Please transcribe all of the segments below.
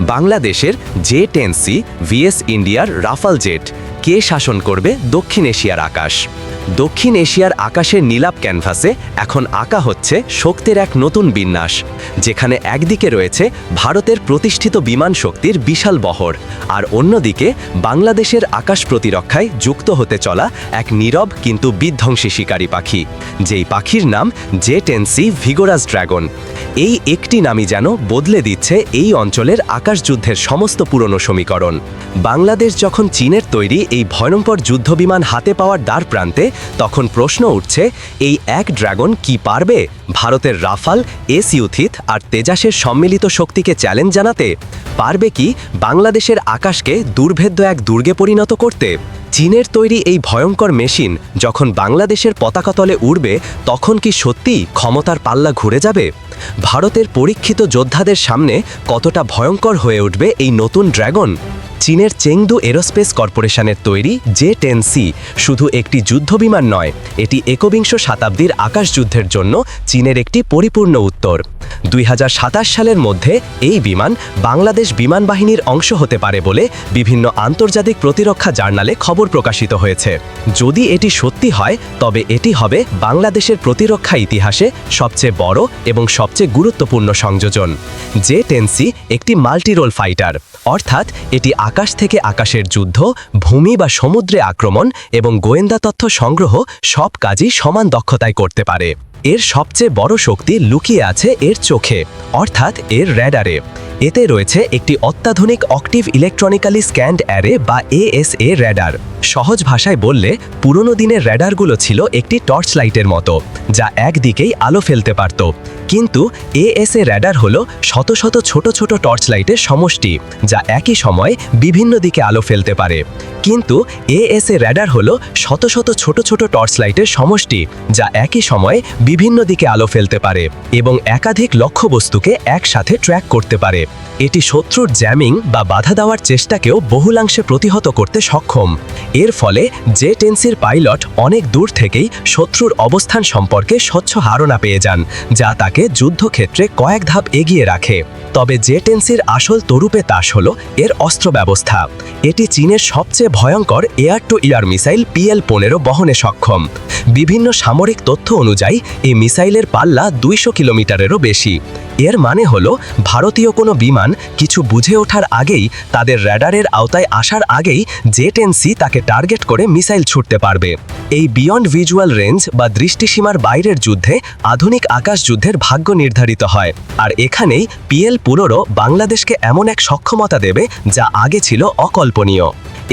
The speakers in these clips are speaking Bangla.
বাংলাদেশের জে টেন সি ভিএস ইন্ডিয়ার রাফাল জেট কে শাসন করবে দক্ষিণ এশিয়ার আকাশ? দক্ষিণ এশিয়ার আকাশের নীলাপ ক্যানভাসে এখন আঁকা হচ্ছে শক্তির এক নতুন বিন্যাস, যেখানে একদিকে রয়েছে ভারতের প্রতিষ্ঠিত বিমান শক্তির বিশাল বহর আর অন্যদিকে বাংলাদেশের আকাশ প্রতিরক্ষায় যুক্ত হতে চলা এক নীরব কিন্তু বিধ্বংসী শিকারী পাখি, যেই পাখির নাম জে টেনসি ভিগোরাস ড্রাগন। এই একটি নামই যেন বদলে দিচ্ছে এই অঞ্চলের আকাশযুদ্ধের সমস্ত পুরনো সমীকরণ। বাংলাদেশ যখন চীনের তৈরি এই ভয়ঙ্কর যুদ্ধবিমান হাতে পাওয়ার দ্বার প্রান্তে তখন প্রশ্ন উঠছে, এই এক ড্রাগন কি পারবে? ভারতের রাফাল, এস ইউথিত আর তেজাসের সম্মিলিত শক্তিকে চ্যালেঞ্জ জানাতে? পারবে কি বাংলাদেশের আকাশকে দুর্ভেদ্য এক দুর্গে পরিণত করতে? চীনের তৈরি এই ভয়ঙ্কর মেশিন যখন বাংলাদেশের পতাকাতলে উড়বে, তখন কি সত্যি ক্ষমতার পাল্লা ঘুরে যাবে? ভারতের পরীক্ষিত যোদ্ধাদের সামনে কতটা ভয়ঙ্কর হয়ে উঠবে এই নতুন ড্রাগন? চীনের চেংদু এরোস্পেস কর্পোরেশনের তৈরি জে টেন সি শুধু একটি যুদ্ধবিমান নয়, এটি একবিংশ শতাব্দীর আকাশযুদ্ধের জন্য চীনের একটি পরিপূর্ণ উত্তর। দুই হাজার সাতাশ সালের মধ্যে এই বিমান বাংলাদেশ বিমান বাহিনীর অংশ হতে পারে বলে বিভিন্ন আন্তর্জাতিক প্রতিরক্ষা জার্নালে খবর প্রকাশিত হয়েছে। যদি এটি সত্যি হয়, তবে এটি হবে বাংলাদেশের প্রতিরক্ষা ইতিহাসে সবচেয়ে বড় এবং সবচেয়ে গুরুত্বপূর্ণ সংযোজন। জে টেনসি একটি মাল্টিরোল ফাইটার, অর্থাৎ এটি আকাশ থেকে আকাশের যুদ্ধ, ভূমি বা সমুদ্রে আক্রমণ এবং গোয়েন্দা তথ্য সংগ্রহ সব কাজই সমান দক্ষতায় করতে পারে। এর সবচেয়ে বড় শক্তি লুকিয়ে আছে এর চোখে, অর্থাৎ এর র্যাডারে। এতে রয়েছে একটি অত্যাধুনিক অক্টিভ ইলেকট্রনিক্যালি স্ক্যান্ড অ্যারে বা এএসএ র্যাডার। সহজ ভাষায় বললে, পুরনো দিনের র্যাডারগুলো ছিল একটি টর্চ লাইটের মতো, যা একদিকেই আলো ফেলতে পারত। কিন্তু এএসএ র্যাডার হল শত শত ছোট ছোট টর্চ লাইটের সমষ্টি, যা একই সময় বিভিন্ন দিকে আলো ফেলতে পারে। কিন্তু এএসএ র্যাডার হল শত শত ছোট ছোট টর্চ লাইটের সমষ্টি, যা একই সময়ে বিভিন্ন দিকে আলো ফেলতে পারে এবং একাধিক লক্ষ্যবস্তুকে একসাথে ট্র্যাক করতে পারে। এটি শত্রুর জ্যামিং বা বাধা দেওয়ার চেষ্টাকেও বহুলাংশে প্রতিহত করতে সক্ষম। এর ফলে জে টেন্সির পাইলট অনেক দূর থেকেই শত্রুর অবস্থান সম্পর্কে স্বচ্ছ ধারণা পেয়ে যান, যা তাকে যুদ্ধক্ষেত্রে কয়েক ধাপ এগিয়ে রাখে। তবে জেটেন্সির আসল তরুপে তাস হল, এর অস্ত্র ব্যবস্থা এটি চীনের সবচেয়ে ভয়ঙ্কর air to air missile PL পনেরো বহনে সক্ষম। বিভিন্ন সামরিক তথ্য অনুযায়ী, এই মিসাইলের পাল্লা দুইশো কিলোমিটারেরও বেশি। এর মানে হল, ভারতীয় কোনো বিমান কিছু বুঝে ওঠার আগেই তাদের র্যাডারের আওতায় আসার আগেই জেট তাকে টার্গেট করে মিসাইল ছুটতে পারবে। এই বিয়ন্ড ভিজুয়াল রেঞ্জ বা দৃষ্টিসীমার বাইরের যুদ্ধে আধুনিক আকাশ যুদ্ধের ভাগ্য নির্ধারিত হয়। আর এখানেই পিএল পুরোরও বাংলাদেশকে এমন এক সক্ষমতা দেবে যা আগে ছিল অকল্পনীয়।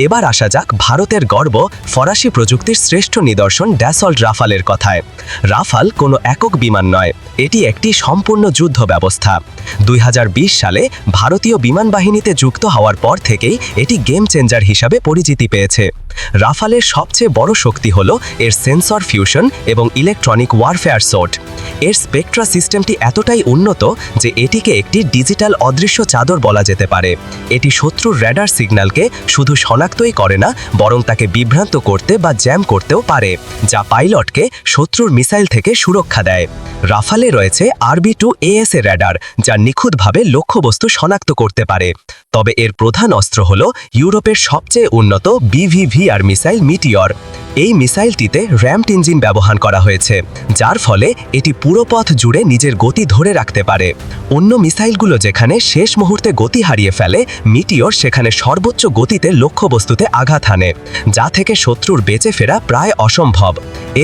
এবার আসা যাক ভারতের গর্ব ফরাসি প্রযুক্তির শ্রেষ্ঠ নিদর্শন ড্যাসল্ট রাফালের কথায়। রাফাল কোনো একক বিমান নয়, এটি একটি সম্পূর্ণ যুদ্ধ ব্যবস্থা। দুই হাজার বিশ সালে ভারতীয় বিমান বাহিনীতে যুক্ত হওয়ার পর থেকেই এটি গেম চেঞ্জার হিসাবে পরিচিতি পেয়েছে। রাফালের সবচেয়ে বড় শক্তি হল এর সেন্সর ফিউশন এবং ইলেকট্রনিক ওয়ারফেয়ার সোট এর স্পেকট্রা সিস্টেমটি এতটাই উন্নত যে এটিকে একটি ডিজিটাল অদৃশ্য চাদর বলা যেতে পারে। এটি শত্রুর র্যাডার সিগন্যালকে শুধু শনাক্তই করে না, বরং তাকে বিভ্রান্ত করতে বা জ্যাম করতেও পারে, যা পাইলটকে শত্রুর মিসাইল থেকে সুরক্ষা দেয়। রাফালে রয়েছে আরবি টু এএসএ র্যাডার, যা নিখুঁতভাবে লক্ষ্যবস্তু শনাক্ত করতে পারে। তবে এর প্রধান অস্ত্র হল ইউরোপের সবচেয়ে উন্নত বিভিভিআর মিসাইল মিটিয়র। এই মিসাইলটিতে র্যাম্পড ইঞ্জিন ব্যবহার করা হয়েছে, যার ফলে এটি পুরো পথ জুড়ে নিজের গতি ধরে রাখতে পারে। অন্য মিসাইলগুলো যেখানে শেষ মুহূর্তে গতি হারিয়ে ফেলে মিটিওর সেখানে সর্বোচ্চ গতিতে লক্ষ্যবস্তুতে আঘাত হানে, যা থেকে শত্রুর বেঁচে ফেরা প্রায় অসম্ভব।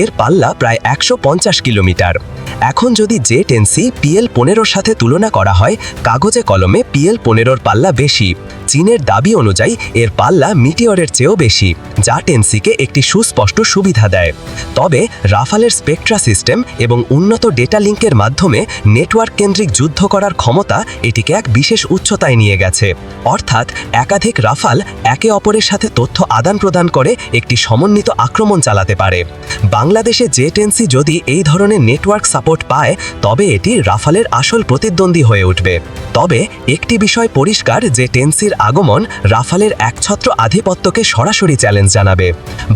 এর পাল্লা প্রায় একশো পঞ্চাশ কিলোমিটার। এখন যদি জে টেন সি পিএল পনেরোর সাথে তুলনা করা হয়, কাগজে কলমে পিএল পনেরোর পাল্লা বেশি। চীনের দাবি অনুযায়ী, এর পাল্লা মিটিওরের চেয়েও বেশি, যা টেনসিকে একটি সুস্পষ্ট সুবিধা দেয়। তবে, রাফালের স্পেকট্রা সিস্টেম এবং উন্নত ডেটা লিঙ্কের মাধ্যমে নেটওয়ার্ক কেন্দ্রিক যুদ্ধ করার ক্ষমতা এটিকে এক বিশেষ উচ্চতায় নিয়ে গেছে। অর্থাৎ, একাধিক রাফাল একে অপরের সাথে তথ্য আদান প্রদান করে একটি সমন্বিত আক্রমণ চালাতে পারে। বাংলাদেশে জে টেনসি যদি এই ধরনের নেটওয়ার্ক সাপোর্ট পায়, তবে এটি রাফালের আসল প্রতিদ্বন্দ্বী হয়ে উঠবে। তবে একটি বিষয় পরিষ্কার যে টেন্সির আগমন রাফালের একছত্র আধিপত্যকে সরাসরি চ্যালেঞ্জ জানাবে।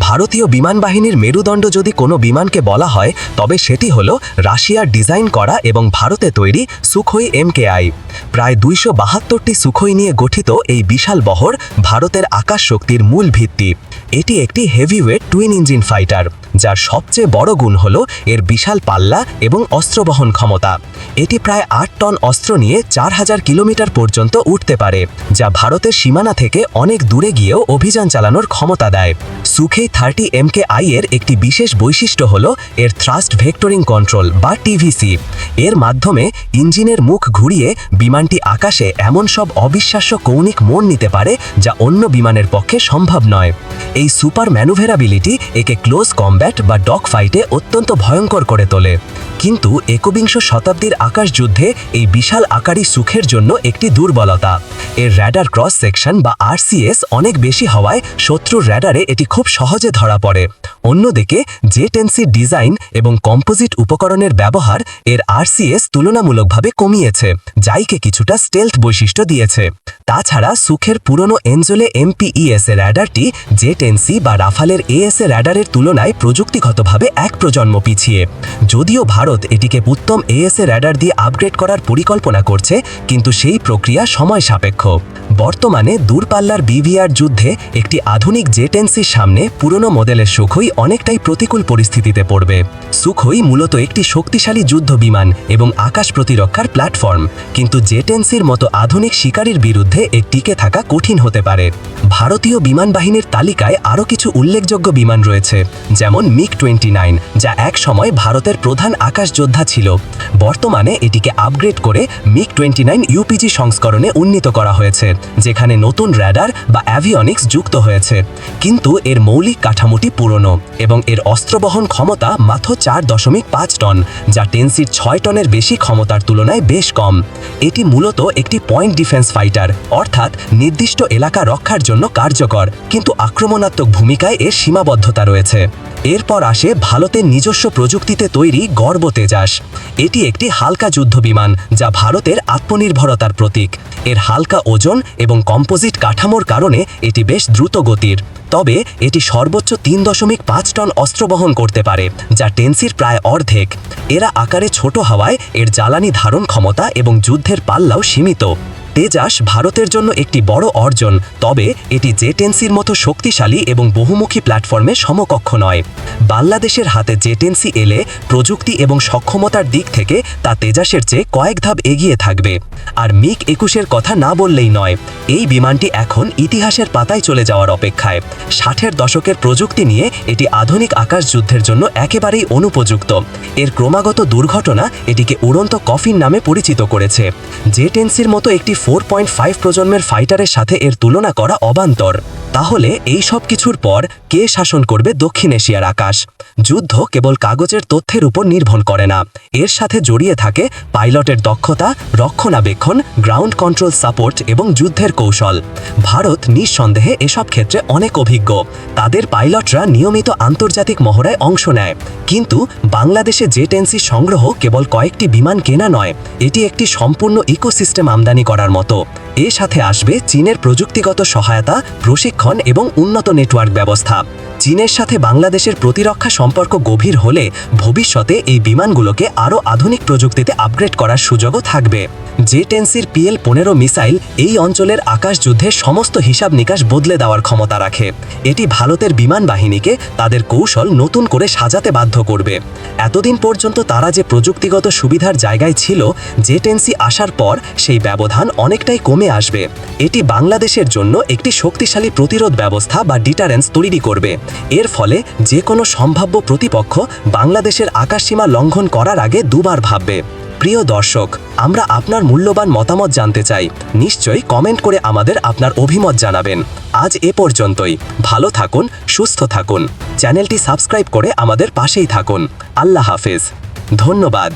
ভারতীয় বিমান বাহিনীর মেরুদণ্ড যদি কোনো বিমানকে বলা হয়, তবে সেটি হল রাশিয়ার ডিজাইন করা এবং ভারতে তৈরি সুখই এমকেআই। প্রায় দুইশো বাহাত্তরটি সুখই নিয়ে গঠিত এই বিশাল বহর ভারতের আকাশ শক্তির মূল ভিত্তি। এটি একটি হেভিওয়েট টুইন ইঞ্জিন ফাইটার। যার সবচেয়ে বড় গুণ হল এর বিশাল পাল্লা এবং অস্ত্র বহন ক্ষমতা। এটি প্রায় আট টন অস্ত্র নিয়ে চার হাজার কিলোমিটার পর্যন্ত উঠতে পারে, যা ভারতের সীমানা থেকে অনেক দূরে গিয়েও অভিযান চালানোর ক্ষমতা দেয়। সুখে থার্টি এমকে আই এর একটি বিশেষ বৈশিষ্ট্য হল এর থ্রাস্ট ভেক্টরিং কন্ট্রোল বা টিভিসি। এর মাধ্যমে ইঞ্জিনের মুখ ঘুরিয়ে বিমানটি আকাশে এমন সব অবিশ্বাস্য কৌণিক মোড় নিতে পারে যা অন্য বিমানের পক্ষে সম্ভব নয়। এই সুপার ম্যানুভেরাবিলিটি একে ক্লোজ কমব্যাট বা ডগ ফাইটে অত্যন্ত ভয়ঙ্কর করে তোলে। কিন্তু একবিংশ শতাব্দীর আকাশ যুদ্ধে এই বিশাল আকারী সুখের জন্য একটি দুর্বলতা। এর র্যাডার ক্রস সেকশন বা আরসিএস অনেক বেশি হওয়ায় শত্রুর র্যাডারে এটি খুব সহজে ধরা পড়ে। অন্যদিকে জে টেন্সির ডিজাইন এবং কম্পোজিট উপকরণের ব্যবহার এর আরসিএস তুলনামূলকভাবে কমিয়েছে, যাইকে কিছুটা স্টেলথ বৈশিষ্ট্য দিয়েছে। তাছাড়া, সুখের পুরনো এনজোলে এমপিইএস এর র্যাডারটি জে টেনসি বা রাফালের এএস এর র্যাডারের তুলনায় প্রযুক্তিগতভাবে এক প্রজন্ম পিছিয়ে। যদিও ভারত এটিকে উত্তম এএস এর র্যাডার দিয়ে আপগ্রেড করার পরিকল্পনা করছে, কিন্তু সেই প্রক্রিয়া সময় সাপেক্ষ। বর্তমানে দূরপাল্লার বিভিআর যুদ্ধে একটি আধুনিক জেটেন্সির সামনে পুরনো মডেলের সুখই অনেকটাই প্রতিকূল পরিস্থিতিতে পড়বে। সুখই মূলত একটি শক্তিশালী যুদ্ধ বিমান এবং আকাশ প্রতিরক্ষার প্ল্যাটফর্ম কিন্তু জেটেন্সির মতো আধুনিক শিকারীর বিরুদ্ধে এর টিকে থাকা কঠিন হতে পারে। ভারতীয় বিমান বাহিনীর তালিকায় আরও কিছু উল্লেখযোগ্য বিমান রয়েছে, যেমন মিগ টোয়েন্টি নাইন যা এক সময় ভারতের প্রধান আকাশ যোদ্ধা ছিল। বর্তমানে এটিকে আপগ্রেড করে মিগ টোয়েন্টি নাইন ইউপিজি সংস্করণে উন্নীত করা হয়েছে, যেখানে নতুন র্যাডার বা অ্যাভিয়নিক্স যুক্ত হয়েছে। কিন্তু এর মৌলিক কাঠামোটি পুরনো এবং এর অস্ত্রবহন ক্ষমতা মাত্র চার দশমিক পাঁচ টন, যা টেন্সির ছয় টনের বেশি ক্ষমতার তুলনায় বেশ কম। এটি মূলত একটি পয়েন্ট ডিফেন্স ফাইটার অর্থাৎ নির্দিষ্ট এলাকা রক্ষার জন্য কার্যকর, কিন্তু আক্রমণাত্মক ভূমিকায় এর সীমাবদ্ধতা রয়েছে। এরপর আসে ভারতের নিজস্ব প্রযুক্তিতে তৈরি গর্ব তেজাস। এটি একটি হালকা যুদ্ধ বিমান যা ভারতের আত্মনির্ভরতার প্রতীক। এর হালকা ওজন এবং কম্পোজিট কাঠামোর কারণে এটি বেশ দ্রুত গতির তবে এটি সর্বোচ্চ তিন দশমিক পাঁচ টন অস্ত্র বহন করতে পারে, যা টেন্সির প্রায় অর্ধেক। এরা আকারে ছোট হওয়ায় এর জ্বালানি ধারণ ক্ষমতা এবং যুদ্ধের পাল্লাও সীমিত। তেজাস ভারতের জন্য একটি বড় অর্জন, তবে এটি জেটেন্সির মতো শক্তিশালী এবং বহুমুখী প্ল্যাটফর্মে সমকক্ষ নয়। বাংলাদেশের হাতে জেটেন্সি এলে প্রযুক্তি এবং সক্ষমতার দিক থেকে তা তেজাসের চেয়ে কয়েক ধাপ এগিয়ে থাকবে। আর মিগ একুশের কথা না বললেই নয়, এই বিমানটি এখন ইতিহাসের পাতায় চলে যাওয়ার অপেক্ষায়। ষাটের দশকের প্রযুক্তি নিয়ে এটি আধুনিক আকাশ যুদ্ধের জন্য একেবারেই অনুপযুক্ত। এর ক্রমাগত দুর্ঘটনা এটিকে উড়ন্ত কফিন নামে পরিচিত করেছে। জেটেন্সির মতো একটি ফোর পয়েন্ট ফাইভ প্রজন্মের ফাইটারের সাথে এর তুলনা করা অবান্তর। তাহলে এই সব কিছুর পর কে শাসন করবে দক্ষিণ এশিয়ার আকাশ? যুদ্ধ কেবল কাগজের তথ্যের উপর নির্ভর করে না। এর সাথে জড়িয়ে থাকে পাইলটের দক্ষতা, রক্ষণাবেক্ষণ গ্রাউন্ড কন্ট্রোল সাপোর্ট এবং যুদ্ধের কৌশল। ভারত নিঃসন্দেহে এসব ক্ষেত্রে অনেক অভিজ্ঞ। তাদের পাইলটরা নিয়মিত আন্তর্জাতিক মহড়ায় অংশ নেয়। কিন্তু বাংলাদেশে জেটেন্সি সংগ্রহ কেবল কয়েকটি বিমান কেনা নয়, এটি একটি সম্পূর্ণ ইকোসিস্টেম আমদানি করার মতো। এর সাথে আসবে চীনের প্রযুক্তিগত সহায়তা, প্রশিক্ষণ এবং উন্নত নেটওয়ার্ক ব্যবস্থা। চীনের সাথে বাংলাদেশের প্রতিরক্ষা সম্পর্ক গভীর হলে ভবিষ্যতে এই বিমানগুলোকে আরও আধুনিক প্রযুক্তিতে আপগ্রেড করার সুযোগও থাকবে। জে টেন্সির পিএল পনেরো মিসাইল এই অঞ্চলের আকাশ যুদ্ধের সমস্ত হিসাব নিকাশ বদলে দেওয়ার ক্ষমতা রাখে। এটি ভারতের বিমান বাহিনীকে তাদের কৌশল নতুন করে সাজাতে বাধ্য করবে। এতদিন পর্যন্ত তারা যে প্রযুক্তিগত সুবিধার জায়গায় ছিল জে টেন্সি আসার পর সেই ব্যবধান অনেকটাই কমে নিয়ে আসবে। এটি বাংলাদেশের জন্য একটি শক্তিশালী প্রতিরোধ ব্যবস্থা বা ডিটারেন্স তৈরি করবে। এর ফলে যে কোনো সম্ভাব্য প্রতিপক্ষ বাংলাদেশের আকাশসীমা লঙ্ঘন করার আগে দুবার ভাববে। প্রিয় দর্শক, আমরা আপনার মূল্যবান মতামত জানতে চাই। নিশ্চয়ই কমেন্ট করে আমাদের আপনার অভিমত জানাবেন। আজ এ পর্যন্তই। ভালো থাকুন, সুস্থ থাকুন। চ্যানেলটি সাবস্ক্রাইব করে আমাদের পাশেই থাকুন। আল্লাহ হাফেজ। ধন্যবাদ।